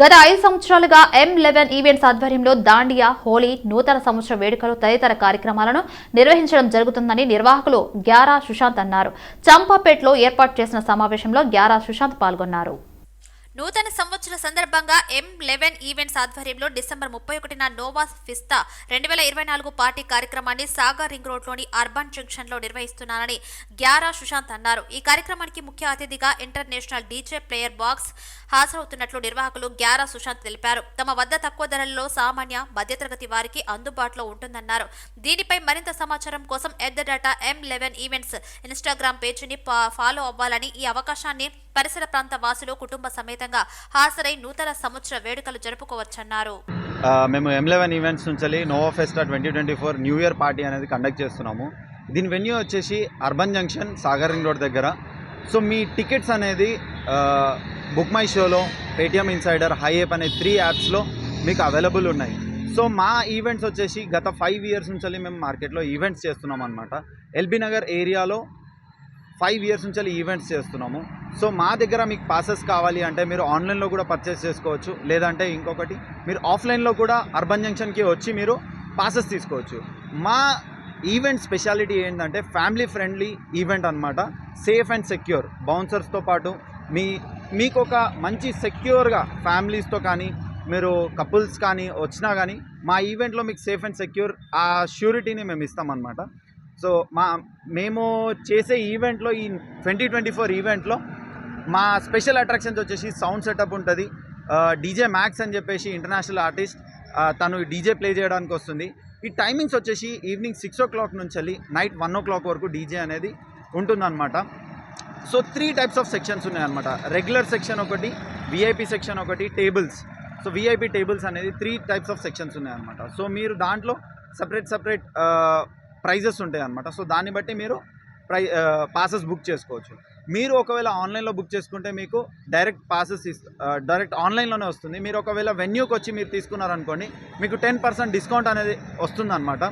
గత ఐదు సంవత్సరాలుగా ఎం లెవెన్ ఈవెంట్స్ ఆధ్వర్యంలో దాండియా హోలీ నూతన సంవత్సర వేడుకలు తదితర కార్యక్రమాలను నిర్వహించడం జరుగుతుందని నిర్వాహకులు గ్యారా సుశాంత్ అన్నారు. చంపాపేటలో ఏర్పాటు చేసిన సమావేశంలో గ్యారా సుశాంత్ పాల్గొన్నారు. నూతన సంవత్సర సందర్భంగా ఎం లెవెన్ ఈవెంట్స్ ఆధ్వర్యంలో డిసెంబర్ ముప్పై ఒకటిన నోవాస్ ఫిస్తా రెండు వేల ఇరవై నాలుగు పార్టీ కార్యక్రమాన్ని సాగర్ రింగ్ రోడ్లోని అర్బన్ జంక్షన్లో నిర్వహిస్తున్నానని గ్యారా సుశాంత్ అన్నారు. ఈ కార్యక్రమానికి ముఖ్య అతిథిగా ఇంటర్నేషనల్ డీజే ప్లేయర్ బాక్స్ హాజరవుతున్నట్లు నిర్వాహకులు గ్యారా సుశాంత్ తెలిపారు. తమ వద్ద తక్కువ ధరల్లో సామాన్య మధ్యతరగతి వారికి అందుబాటులో ఉంటుందన్నారు. దీనిపై మరింత సమాచారం కోసం at the rate M eleven events Instagram పేజీని ఫాలో అవ్వాలని ఈ అవకాశాన్ని పరిసర ప్రాంత వాసులు కుటుంబ సమేతంగా హాజరై నూతన సంవత్సర వేడుకలు జరుపుకోవచ్చన్నారు. మేము ఎం లెవెన్ ఈవెంట్స్ నుంచి Nova Festa twenty twenty four new year party అనేది కండక్ట్ చేస్తున్నాము. దీని వెన్యూ వచ్చేసి Urban Junction Sagar ring road దగ్గర. సో మీ టికెట్స్ అనేది బుక్ మై షోలో పేటిఎం ఇన్సైడర్ హైఏప్ అనే త్రీ యాప్స్లో మీకు అవైలబుల్ ఉన్నాయి. సో మా ఈవెంట్స్ వచ్చేసి గత ఫైవ్ ఇయర్స్ నుంచి మేము మార్కెట్లో ఈవెంట్స్ చేస్తున్నాం అనమాట ఎల్బీ నగర్ ఏరియాలో ఫైవ్ ఇయర్స్ నుంచి ఈవెంట్స్ చేస్తున్నాము. సో మా దగ్గర మీకు పాసెస్ కావాలి అంటే మీరు ఆన్లైన్లో కూడా పర్చేస్ చేసుకోవచ్చు. లేదంటే ఇంకొకటి మీరు ఆఫ్లైన్లో కూడా అర్బన్ జంక్షన్కి వచ్చి మీరు పాసెస్ తీసుకోవచ్చు. మా ఈవెంట్ స్పెషాలిటీ ఏంటంటే ఫ్యామిలీ ఫ్రెండ్లీ ఈవెంట్ అనమాట సేఫ్ అండ్ సెక్యూర్ బౌన్సర్స్తో పాటు మీ మీకు ఒక మంచి సెక్యూర్గా ఫ్యామిలీస్తో కానీ మీరు కపుల్స్ కానీ వచ్చినా కానీ మా ఈవెంట్లో మీకు సేఫ్ అండ్ సెక్యూర్ ఆ ష్యూరిటీని మేము ఇస్తామన్నమాట. సో మా మేము చేసే ఈవెంట్లో ఈ ట్వంటీ ట్వంటీ ఫోర్ ఈవెంట్లో మా స్పెషల్ అట్రాక్షన్స్ వచ్చేసి సౌండ్ సెటప్ ఉంటుంది. డీజే మ్యాక్స్ అని చెప్పేసి ఇంటర్నేషనల్ ఆర్టిస్ట్ తను డీజే ప్లే చేయడానికి వస్తుంది. ఈ టైమింగ్స్ వచ్చేసి ఈవినింగ్ సిక్స్ ఓ క్లాక్ నుంచి వెళ్ళి నైట్ వన్ ఓ క్లాక్ వరకు డీజే అనేది ఉంటుందన్నమాట. So three types of sections ఉన్నాయన్నమాట. రెగ్యులర్ సెక్షన్ ఒకటి విఐపి సెక్షన్ ఒకటి టేబుల్స్. సో విఐపి టేబుల్స్ అనేది త్రీ టైప్స్ ఆఫ్ సెక్షన్స్ ఉన్నాయన్నమాట. సో మీరు దాంట్లో సపరేట్ సపరేట్ ప్రైజెస్ ఉంటాయి అన్నమాట సో దాన్ని బట్టి మీరు ప్రై పాసెస్ బుక్ చేసుకోవచ్చు. మీరు ఒకవేళ ఆన్లైన్లో బుక్ చేసుకుంటే మీకు డైరెక్ట్ పాసెస్ డైరెక్ట్ ఆన్లైన్లోనే వస్తుంది. మీరు ఒకవేళ వెన్యూకి వచ్చి మీరు తీసుకున్నారనుకోండి మీకు టెన్ పర్సెంట్ డిస్కౌంట్ అనేది వస్తుంది